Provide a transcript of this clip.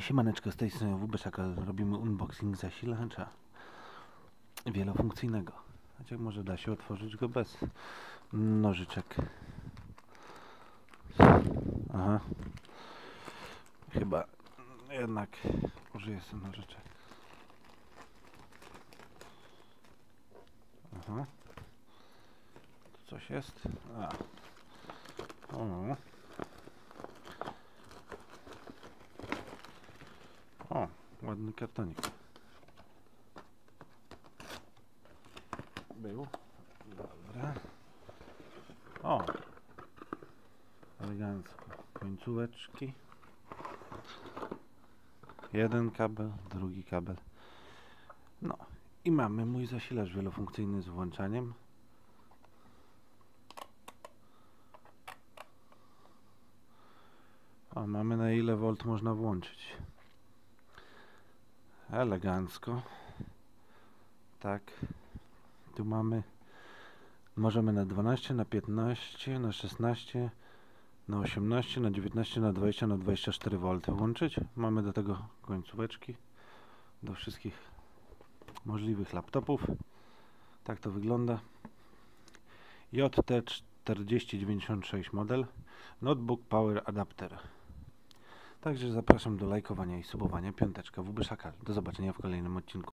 Siemaneczko, z tej strony WBSZaka robimy unboxing zasilacza wielofunkcyjnego. Chociaż może da się otworzyć go bez nożyczek. Aha. Chyba jednak użyję sobie nożyczek. Aha. Tu coś jest? A. O, ładny kartonik. Był. Dobra. O. Elegancko. Końcóweczki. Jeden kabel, drugi kabel. No. I mamy mój zasilacz wielofunkcyjny z włączaniem. O, mamy na ile volt można włączyć. Elegancko. Tak. Tu mamy. Możemy na 12, na 15, na 16, na 18, na 19, na 20, na 24 V włączyć. Mamy do tego końcóweczki do wszystkich możliwych laptopów. Tak to wygląda. JT4096 model Notebook Power Adapter. Także zapraszam do lajkowania i subowania. Piąteczka WB Szakal. Do zobaczenia w kolejnym odcinku.